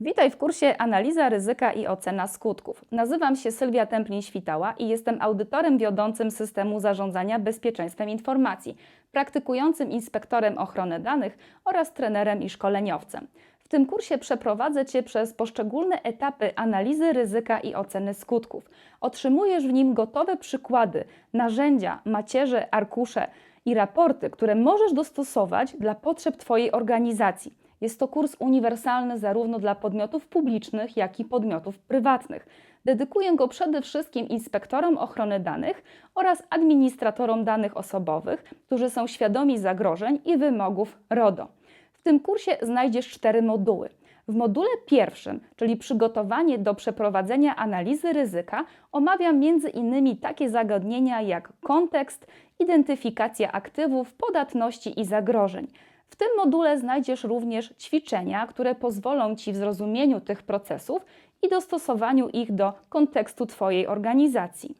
Witaj w kursie Analiza ryzyka i ocena skutków. Nazywam się Sylwia Templin-Świtała i jestem audytorem wiodącym systemu zarządzania bezpieczeństwem informacji, praktykującym inspektorem ochrony danych oraz trenerem i szkoleniowcem. W tym kursie przeprowadzę Cię przez poszczególne etapy analizy ryzyka i oceny skutków. Otrzymujesz w nim gotowe przykłady, narzędzia, macierze, arkusze i raporty, które możesz dostosować dla potrzeb Twojej organizacji. Jest to kurs uniwersalny zarówno dla podmiotów publicznych, jak i podmiotów prywatnych. Dedykuję go przede wszystkim inspektorom ochrony danych oraz administratorom danych osobowych, którzy są świadomi zagrożeń i wymogów RODO. W tym kursie znajdziesz cztery moduły. W module pierwszym, czyli przygotowanie do przeprowadzenia analizy ryzyka, omawiam m.in. takie zagadnienia jak kontekst, identyfikacja aktywów, podatności i zagrożeń. W tym module znajdziesz również ćwiczenia, które pozwolą Ci w zrozumieniu tych procesów i dostosowaniu ich do kontekstu Twojej organizacji.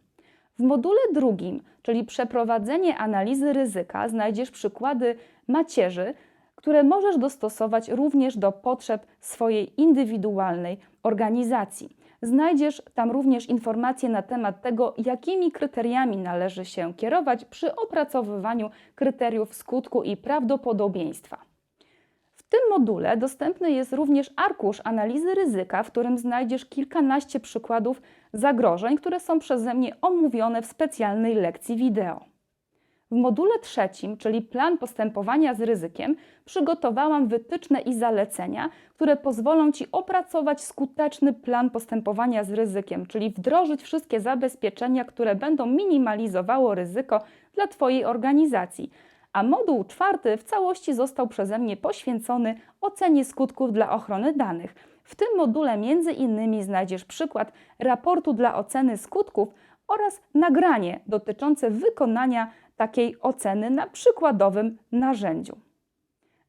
W module drugim, czyli przeprowadzenie analizy ryzyka, znajdziesz przykłady macierzy, które możesz dostosować również do potrzeb swojej indywidualnej organizacji. Znajdziesz tam również informacje na temat tego, jakimi kryteriami należy się kierować przy opracowywaniu kryteriów skutku i prawdopodobieństwa. W tym module dostępny jest również arkusz analizy ryzyka, w którym znajdziesz kilkanaście przykładów zagrożeń, które są przeze mnie omówione w specjalnej lekcji wideo. W module trzecim, czyli plan postępowania z ryzykiem, przygotowałam wytyczne i zalecenia, które pozwolą Ci opracować skuteczny plan postępowania z ryzykiem, czyli wdrożyć wszystkie zabezpieczenia, które będą minimalizowało ryzyko dla Twojej organizacji. A moduł czwarty w całości został przeze mnie poświęcony ocenie skutków dla ochrony danych. W tym module między innymi znajdziesz przykład raportu dla oceny skutków oraz nagranie dotyczące wykonania takiej oceny na przykładowym narzędziu.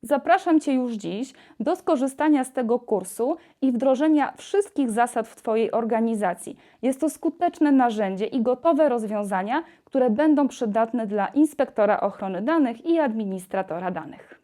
Zapraszam Cię już dziś do skorzystania z tego kursu i wdrożenia wszystkich zasad w Twojej organizacji. Jest to skuteczne narzędzie i gotowe rozwiązania, które będą przydatne dla inspektora ochrony danych i administratora danych.